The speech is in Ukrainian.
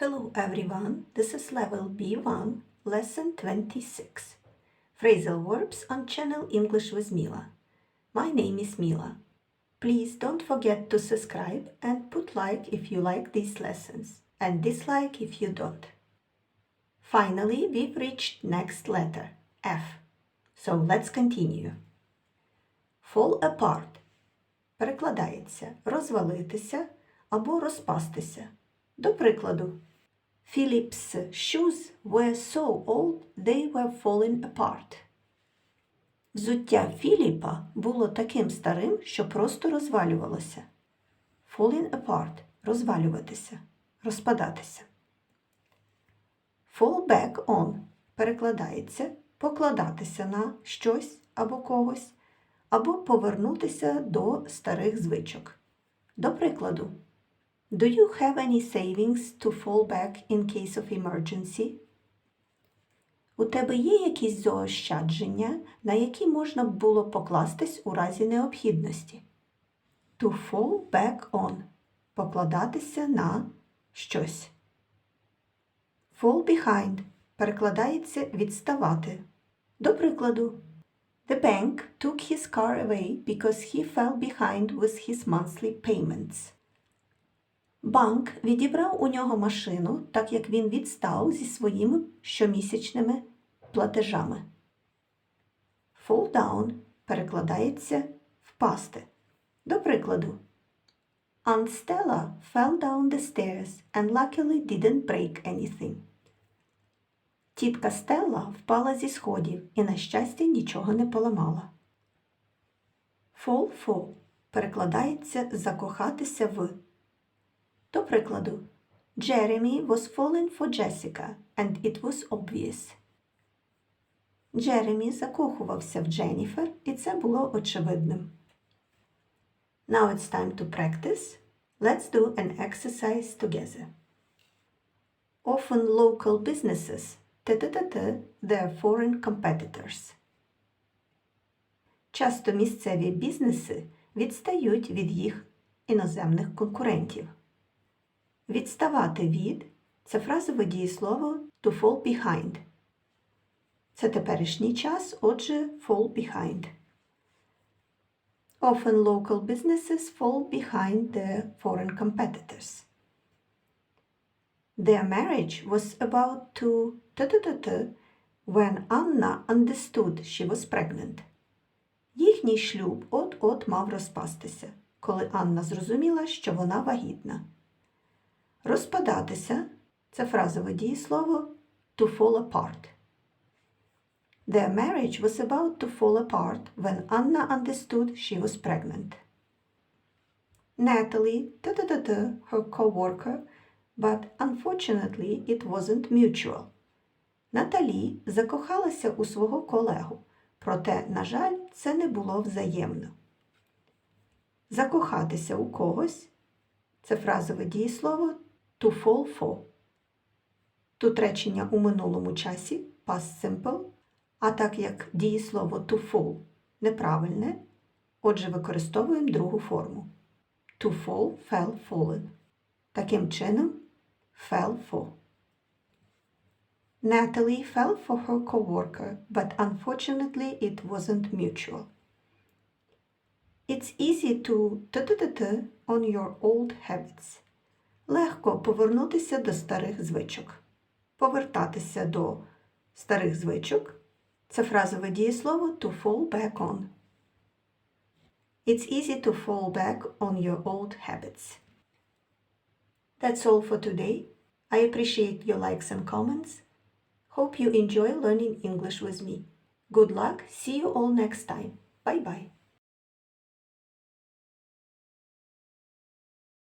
Hello everyone, this is level B1, lesson 26. Phrasal verbs on channel English with Mila. My name is Mila. Please don't forget to subscribe and put like if you like these lessons and dislike if you don't. Finally, we've reached next letter, F. So let's continue. Fall apart перекладається розвалитися або розпастися. До прикладу, Philip's shoes were so old they were falling apart. Взуття Філіпа було таким старим, що просто розвалювалося. Falling apart розвалюватися, розпадатися. Fall back on перекладається покладатися на щось або когось, або повернутися до старих звичок. До прикладу, Do you have any savings to fall back in case of emergency? У тебе є якісь заощадження, на які можна було покластись у разі необхідності? To fall back on покладатися на щось. Fall behind перекладається відставати. До прикладу, The bank took his car away because he fell behind with his monthly payments. Банк відібрав у нього машину, так як він відстав зі своїми щомісячними платежами. Fall down перекладається впасти. До прикладу, Aunt Stella fell down the stairs and luckily didn't break anything. Тітка Стелла впала зі сходів і, на щастя, нічого не поламала. Fall for перекладається закохатися в. До прикладу, Jeremy was falling for Jessica and it was obvious. Джеремі закохувався в Дженніфер, і це було очевидним. Now it's time to practice. Let's do an exercise together. Often local businesses ТТТ their foreign competitors. Часто місцеві бізнеси відстають від їх іноземних конкурентів. Відставати від це фразове дієслово to fall behind. Це теперішній час, отже, fall behind. Often local businesses fall behind their foreign competitors. Their marriage was about to when Anna understood she was pregnant. Їхній шлюб от-от мав розпастися, коли Анна зрозуміла, що вона вагітна. Розпадатися це фразове дієслово to fall apart. Their marriage was about to fall apart when Anna understood she was pregnant. Natalie, ta-ta-ta-ta, her co-worker, but unfortunately it wasn't mutual. Наталі закохалася у свого колегу, проте, на жаль, це не було взаємно. Закохатися у когось це фразове дієслово to fall for. Тут речення у минулому часі past simple, а так як дієслово to fall неправильне, отже використовуємо другу форму. To fall, fell, fallen. Таким чином, fell for. Natalie fell for her coworker, but unfortunately it wasn't mutual. It's easy to t-t-t-t on your old habits. Легко повернутися до старих звичок. Повертатися до старих звичок це фразове дієслово to fall back on. It's easy to fall back on your old habits. That's all for today. I appreciate your likes and comments. Hope you enjoy learning English with me. Good luck. See you all next time. Bye bye.